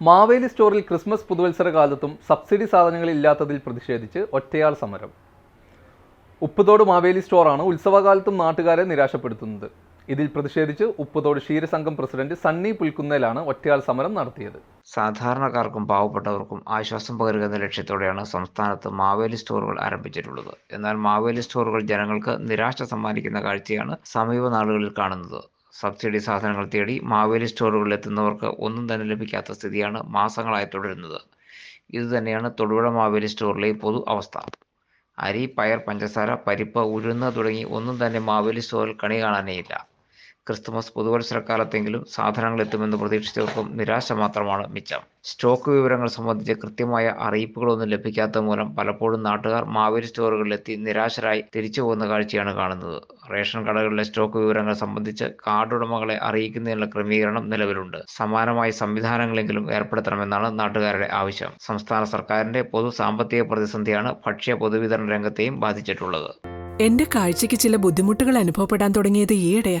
മാവേലി സ്റ്റോറിൽ ക്രിസ്മസ് പുതുവത്സര കാലത്തും സബ്സിഡി സാധനങ്ങൾ ഇല്ലാത്തതിൽ പ്രതിഷേധിച്ച് ഒറ്റയാൾ സമരം. ഉപ്പുതോട് മാവേലി സ്റ്റോറാണ് ഉത്സവകാലത്തും നാട്ടുകാരെ നിരാശപ്പെടുത്തുന്നത്. ഇതിൽ പ്രതിഷേധിച്ച് ഉപ്പുതോട് ക്ഷീരസംഘം പ്രസിഡന്റ് സണ്ണി പുൽക്കുന്നേലാണ് ഒറ്റയാൾ സമരം നടത്തിയത്. സാധാരണക്കാർക്കും പാവപ്പെട്ടവർക്കും ആശ്വാസം പകരുക ലക്ഷ്യത്തോടെയാണ് സംസ്ഥാനത്ത് മാവേലി സ്റ്റോറുകൾ ആരംഭിച്ചിട്ടുള്ളത്. എന്നാൽ മാവേലി സ്റ്റോറുകൾ ജനങ്ങൾക്ക് നിരാശ സമ്മാനിക്കുന്ന കാഴ്ചയാണ് സമീപ നാളുകളിൽ കാണുന്നത്. സബ്സിഡി സാധനങ്ങൾ തേടി മാവേലി സ്റ്റോറുകളിൽ എത്തുന്നവർക്ക് ഒന്നും തന്നെ ലഭിക്കാത്ത സ്ഥിതിയാണ് മാസങ്ങളായി തുടരുന്നത്. ഇതുതന്നെയാണ് തൊടുപുഴ മാവേലി സ്റ്റോറിലെ പൊതു അവസ്ഥ. അരി പയർ പഞ്ചസാര പരിപ്പ് ഉഴുന്ന് തുടങ്ങി ഒന്നും തന്നെ മാവേലി സ്റ്റോറിൽ കണി കാണാനേയില്ല. ക്രിസ്തുമസ് പുതുവത്സരക്കാലത്തെങ്കിലും സാധനങ്ങൾ എത്തുമെന്ന് പ്രതീക്ഷിച്ചവർക്കും നിരാശ മാത്രമാണ് മിച്ചം. സ്റ്റോക്ക് വിവരങ്ങൾ സംബന്ധിച്ച് കൃത്യമായ അറിയിപ്പുകളൊന്നും ലഭിക്കാത്ത മൂലം പലപ്പോഴും നാട്ടുകാർ മാവേലി സ്റ്റോറുകളിലെത്തി നിരാശരായി തിരിച്ചു പോകുന്ന കാഴ്ചയാണ് കാണുന്നത്. റേഷൻ കടകളിലെ സ്റ്റോക്ക് വിവരങ്ങൾ സംബന്ധിച്ച് കാർഡ് ഉടമകളെ അറിയിക്കുന്നതിനുള്ള ക്രമീകരണം നിലവിലുണ്ട്. സമാനമായ സംവിധാനങ്ങളെങ്കിലും ഏർപ്പെടുത്തണമെന്നാണ് നാട്ടുകാരുടെ ആവശ്യം. സംസ്ഥാന സർക്കാരിന്റെ പൊതു സാമ്പത്തിക പ്രതിസന്ധിയാണ് ഭക്ഷ്യ പൊതുവിതരണ രംഗത്തെയും ബാധിച്ചിട്ടുള്ളത്. എന്റെ കാഴ്ചയ്ക്ക് ചില ബുദ്ധിമുട്ടുകൾ അനുഭവപ്പെടാൻ തുടങ്ങിയത് ഈയിടെയാ.